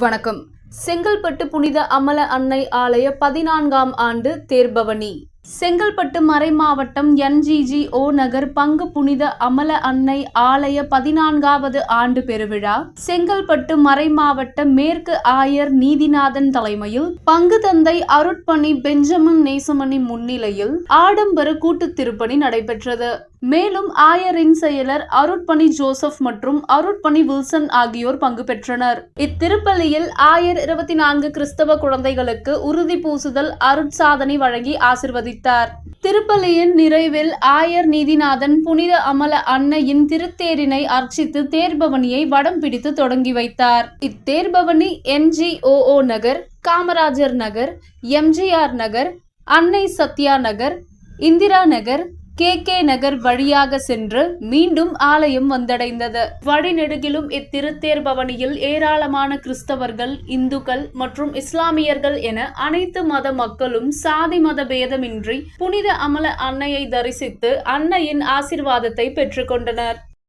வணக்கம். செங்கல்பட்டு புனித அமல அன்னை ஆலய பதினான்காம் ஆண்டு தேர்பவனி. செங்கல்பட்டு மறைமாவட்டம் என்ஜிஜி ஓ நகர் பங்கு புனித அமல அன்னை ஆலய பதினான்காவது ஆண்டு பெருவிழா. செங்கல்பட்டு மறைமாவட்ட மேற்கு ஆயர் நீதிநாதன் தலைமையில் பங்கு தந்தை அருட்பணி பெஞ்சமின் நேசமணி முன்னிலையில் ஆடம்பர கூட்டுத் திருப்பணி நடைபெற்றது. மேலும் ஆயரின் செயலர் அருட்பணி ஜோசப் மற்றும் அருட்பணி வில்சன் ஆகியோர் பங்கு பெற்றனர். இத்திருப்பலியில் ஆயர் இருபத்தி நான்கு கிறிஸ்தவ குழந்தைகளுக்கு உறுதி பூசுதல் அருட்சாதனை வழங்கி ஆசிர்வதித்தார். திருப்பலியின் நிறைவில் ஆயர் நீதிநாதன் புனித அமல அன்னையின் திருத்தேரினை அர்ச்சித்து தேர்பவனியை வடம் பிடித்து தொடங்கி வைத்தார். இத்தேர்பவனி எம்ஜிஓஓ நகர் Kamarajar Nagar MGR Nagar Annai Sathya Nagar Indira Nagar K K Nagar வழியாக சென்று மீண்டும் ஆலயம் வந்தடைந்தது. வழிநெடுகிலும் இத்திருத்தேர் பவனியில் ஏராளமான கிறிஸ்தவர்கள் இந்துக்கள் மற்றும் இஸ்லாமியர்கள் என அனைத்து மத மக்களும் சாதி மத பேதமின்றி புனித அமல அன்னையை தரிசித்து அன்னையின் ஆசிர்வாதத்தை பெற்றுக்கொண்டனர்